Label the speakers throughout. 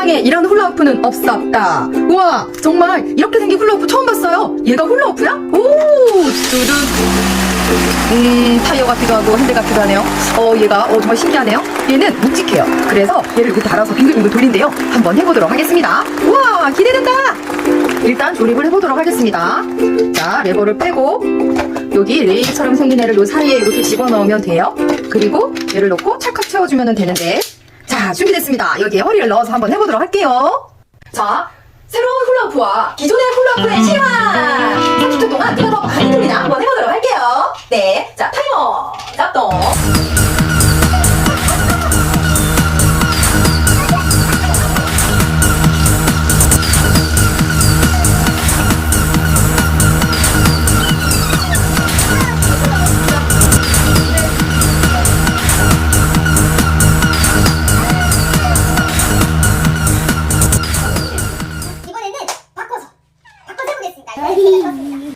Speaker 1: 세상에 이런 훌라후프는 없었다. 우와, 정말 이렇게 생긴 훌라후프 처음 봤어요. 얘가 훌라후프야? 오, 두둔. 음, 타이어 같기도 하고 핸들 같기도 하네요. 어, 얘가 어, 정말 신기하네요. 얘는 묵직해요. 그래서 얘를 이렇게 달아서 빙글빙글 돌린대요. 한번 해보도록 하겠습니다. 우와, 기대된다. 일단 조립을 해보도록 하겠습니다. 자, 레버를 빼고 여기 레일처럼 생긴 애를 요 사이에 이렇게 집어넣으면 돼요. 그리고 얘를 넣고 찰칵 채워주면 되는데 자, 준비됐습니다. 여기에 허리를 넣어서 한번 해보도록 할게요. 자, 새로운 훌라후프와 기존의 훌라후프의 실화!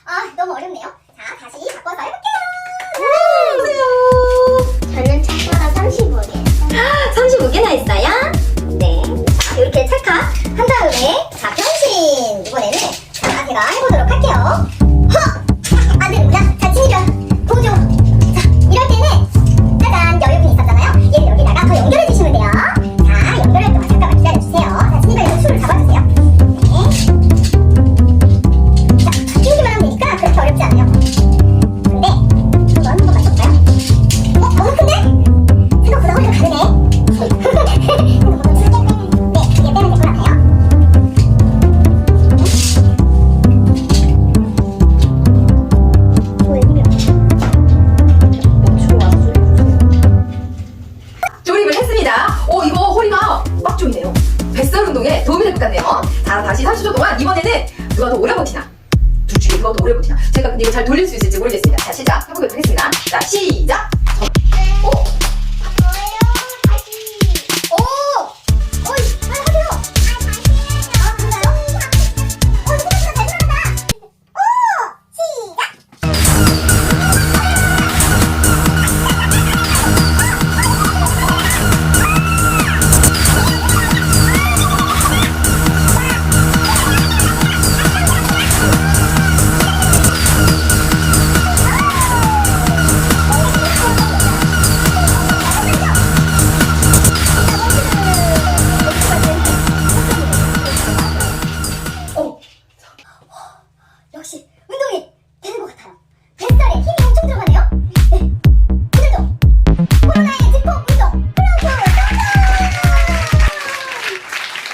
Speaker 2: 아 너무 어렵네요. 자 다시 바꿔서 해볼게요. 저는 찰카가 35개. 35개나 했어요? 네. 자 이렇게 찰카 한 다음에 자 변신 이번에는 자 제가 해보도록 할게요. 허! 안 되는구나. 자, 다시
Speaker 1: 30초 동안 이번에는 누가 더 오래 버티나? 둘 중에 누가 더 오래 버티나? 제가 근데 이거 잘 돌릴 수 있을지 모르겠습니다. 자, 시작 해보도록 하겠습니다. 자, 시작! よし運動着